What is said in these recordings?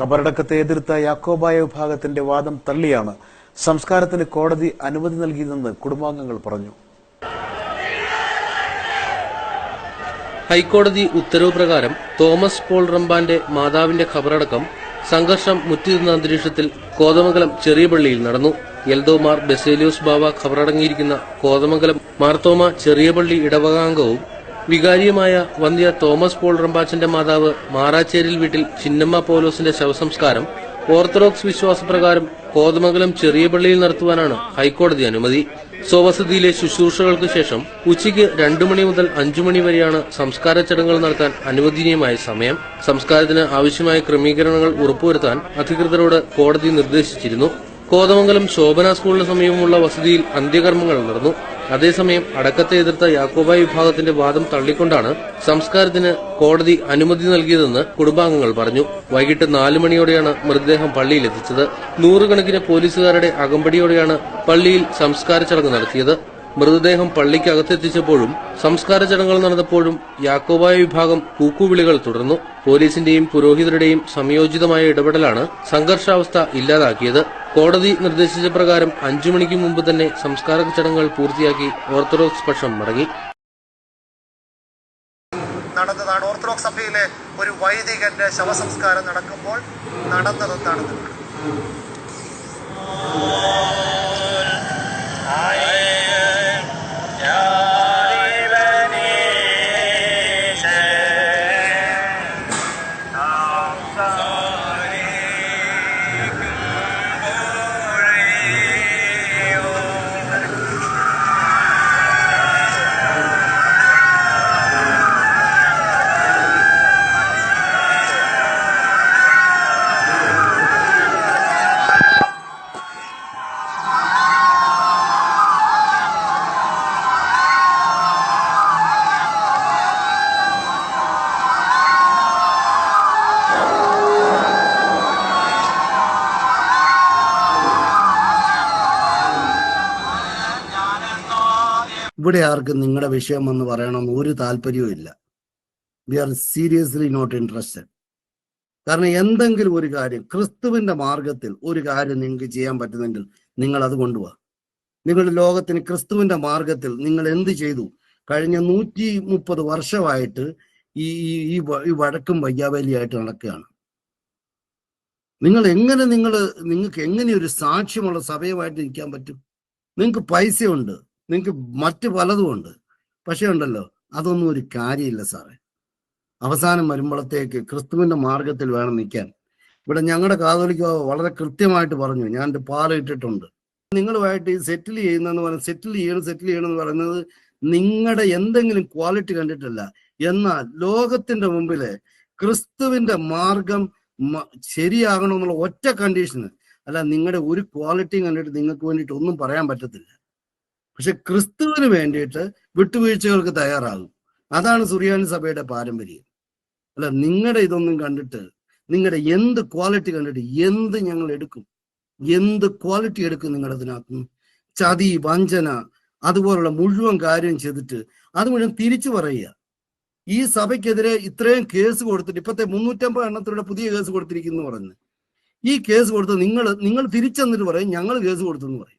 കബറടക്കത്തെ എതിർത്ത യാക്കോബായ വിഭാഗത്തിന്റെ വാദം തള്ളിയാണ് സംസ്കാരത്തിന് കോടതി അനുമതി നൽകിയതെന്ന് കുടുംബാംഗങ്ങൾ പറഞ്ഞു. ഹൈക്കോടതി ഉത്തരവ് പ്രകാരം തോമസ് പോൾ റമ്പാന്റെ മാതാവിന്റെ ഖബറടക്കം സംഘർഷം മുറ്റിരുന്ന അന്തരീക്ഷത്തിൽ കോതമംഗലം ചെറിയ പള്ളിയിൽ നടന്നു. എൽദോമാർ ബെസേലിയോസ് ബാവ ഖബറടങ്ങിയിരിക്കുന്ന കോതമംഗലം മാർത്തോമ ചെറിയ പള്ളി ഇടവകാംഗവും വികാരിയുമായ വന്ധ്യ തോമസ് പോൾ റംബാച്ചന്റെ മാതാവ് മാറാച്ചേരിൽ വീട്ടിൽ ചിന്നമ്മ പോലോസിന്റെ ശവസംസ്കാരം ഓർത്തഡോക്സ് വിശ്വാസപ്രകാരം കോതമംഗലം ചെറിയ പള്ളിയിൽ നടത്തുവാനാണ് ഹൈക്കോടതി അനുമതി. സ്വവസതിയിലെ ശുശ്രൂഷകൾക്ക് ശേഷം ഉച്ചയ്ക്ക് രണ്ടു മണി മുതൽ അഞ്ചു മണി വരെയാണ് സംസ്കാര ചടങ്ങുകൾ നടത്താൻ അനുവദനീയമായ സമയം. സംസ്കാരത്തിന് ആവശ്യമായ ക്രമീകരണങ്ങൾ ഉറപ്പുവരുത്താൻ അധികൃതരോട് കോടതി നിർദ്ദേശിച്ചിരുന്നു. കോതമംഗലം ശോഭന സ്കൂളിന് സമീപമുള്ള വസതിയിൽ അന്ത്യകർമ്മങ്ങൾ നടന്നു. അതേസമയം അടക്കത്തെ എതിർത്ത യാക്കോബായ വിഭാഗത്തിന്റെ വാദം തള്ളിക്കൊണ്ടാണ് സംസ്കാരത്തിന് കോടതി അനുമതി നൽകിയതെന്ന് കുടുംബാംഗങ്ങൾ പറഞ്ഞു. വൈകിട്ട് നാലു മണിയോടെയാണ് മൃതദേഹം പള്ളിയിലെത്തിച്ചത് നൂറുകണക്കിന് പോലീസുകാരുടെ അകമ്പടിയോടെയാണ് പള്ളിയിൽ സംസ്കാര ചടങ്ങ് നടത്തിയത്. മൃതദേഹം പള്ളിക്കകത്തെത്തിച്ചപ്പോഴും സംസ്കാര ചടങ്ങുകൾ നടന്നപ്പോഴും യാക്കോബായ വിഭാഗം കൂക്കുവിളികൾ തുടർന്നു. പോലീസിന്റെയും പുരോഹിതരുടെയും സംയോജിതമായ ഇടപെടലാണ് സംഘർഷാവസ്ഥ ഇല്ലാതാക്കിയത്. കോടതി നിർദ്ദേശിച്ച പ്രകാരം അഞ്ചു മണിക്ക് മുമ്പ് തന്നെ സംസ്കാര ചടങ്ങുകൾ പൂർത്തിയാക്കി ഓർത്തഡോക്സ് പക്ഷം മടങ്ങി. നടന്നതാണ് ഓർത്തഡോക്സ് സഭയിലെ ഒരു വൈദികന്റെ ശവസംസ്കാരം നടക്കുമ്പോൾ നടന്നതെന്താണ്? ഇവിടെ ആർക്കും നിങ്ങളുടെ വിഷയം എന്ന് പറയണമെന്ന് ഒരു താല്പര്യവും ഇല്ല. We are seriously not interested കാരണം എന്തെങ്കിലും ഒരു കാര്യം ക്രിസ്തുവിന്റെ മാർഗത്തിൽ ഒരു കാര്യം നിങ്ങൾക്ക് ചെയ്യാൻ പറ്റുന്നെങ്കിൽ നിങ്ങൾ അത് കൊണ്ടുപോവാ. നിങ്ങളുടെ ലോകത്തിന് ക്രിസ്തുവിന്റെ മാർഗത്തിൽ നിങ്ങൾ എന്ത് ചെയ്തു? കഴിഞ്ഞ നൂറ്റി മുപ്പത് വർഷമായിട്ട് ഈ ഈ- ഈ വഴക്കും വയ്യാവേലിയായിട്ട് നടക്കുകയാണ്. നിങ്ങൾ എങ്ങനെ നിങ്ങൾ നിങ്ങൾക്ക് എങ്ങനെ ഒരു സാക്ഷ്യമുള്ള സഭയുമായിട്ട് നിൽക്കാൻ പറ്റും? നിങ്ങൾക്ക് പൈസയുണ്ട്. നിങ്ങൾക്ക് മറ്റു പലതും ഉണ്ട്. പക്ഷേ ഉണ്ടല്ലോ അതൊന്നും ഒരു കാര്യമില്ല സാറേ. അവസാനം വരുമ്പോഴത്തേക്ക് ക്രിസ്തുവിന്റെ മാർഗത്തിൽ വേണം നിൽക്കാൻ. ഇവിടെ ഞങ്ങളുടെ കാതോലിക്ക വളരെ കൃത്യമായിട്ട് പറഞ്ഞു. ഞാൻ എന്റെ പാല ഇട്ടിട്ടുണ്ട്. നിങ്ങളുമായിട്ട് ഈ സെറ്റിൽ ചെയ്യുന്നതെന്ന് പറഞ്ഞാൽ സെറ്റിൽ ചെയ്യണം സെറ്റിൽ ചെയ്യണം എന്ന് പറയുന്നത് നിങ്ങളുടെ എന്തെങ്കിലും ക്വാളിറ്റി കണ്ടിട്ടില്ല. എന്നാൽ ലോകത്തിന്റെ മുമ്പിൽ ക്രിസ്തുവിന്റെ മാർഗം ശരിയാകണമെന്നുള്ള ഒറ്റ കണ്ടീഷന് അല്ല നിങ്ങളുടെ ഒരു ക്വാളിറ്റിയും കണ്ടിട്ട് നിങ്ങൾക്ക് വേണ്ടിയിട്ട് ഒന്നും പറയാൻ പറ്റത്തില്ല. പക്ഷെ ക്രിസ്തുവിന് വേണ്ടിയിട്ട് വിട്ടുവീഴ്ചകൾക്ക് തയ്യാറാകും. അതാണ് സുറിയാനി സഭയുടെ പാരമ്പര്യം. അല്ല നിങ്ങളുടെ ഇതൊന്നും കണ്ടിട്ട് നിങ്ങളുടെ എന്ത് ക്വാളിറ്റി കണ്ടിട്ട് എന്ത് ഞങ്ങൾ എടുക്കും? എന്ത് ക്വാളിറ്റി എടുക്കും നിങ്ങളുടെ ഇതിനകത്ത് ചതി വഞ്ചന അതുപോലുള്ള മുഴുവൻ കാര്യം ചെയ്തിട്ട് അത് മുഴുവൻ തിരിച്ചു പറയുക. ഈ സഭയ്ക്കെതിരെ ഇത്രയും കേസ് കൊടുത്തിട്ട് ഇപ്പത്തെ മുന്നൂറ്റമ്പത് എണ്ണത്തിലൂടെ പുതിയ കേസ് കൊടുത്തിരിക്കുന്നു പറഞ്ഞു. ഈ കേസ് കൊടുത്ത് നിങ്ങൾ നിങ്ങൾ തിരിച്ചെന്നിട്ട് പറയും ഞങ്ങൾ കേസ് കൊടുത്തെന്ന് പറയും.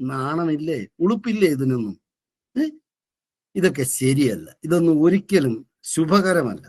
നാണമില്ലേ? ഉളുപ്പില്ലേ ഇതിനൊന്നും? ഇതൊക്കെ ശരിയല്ല. ഇതൊന്നും ഒരിക്കലും ശുഭകരമല്ല.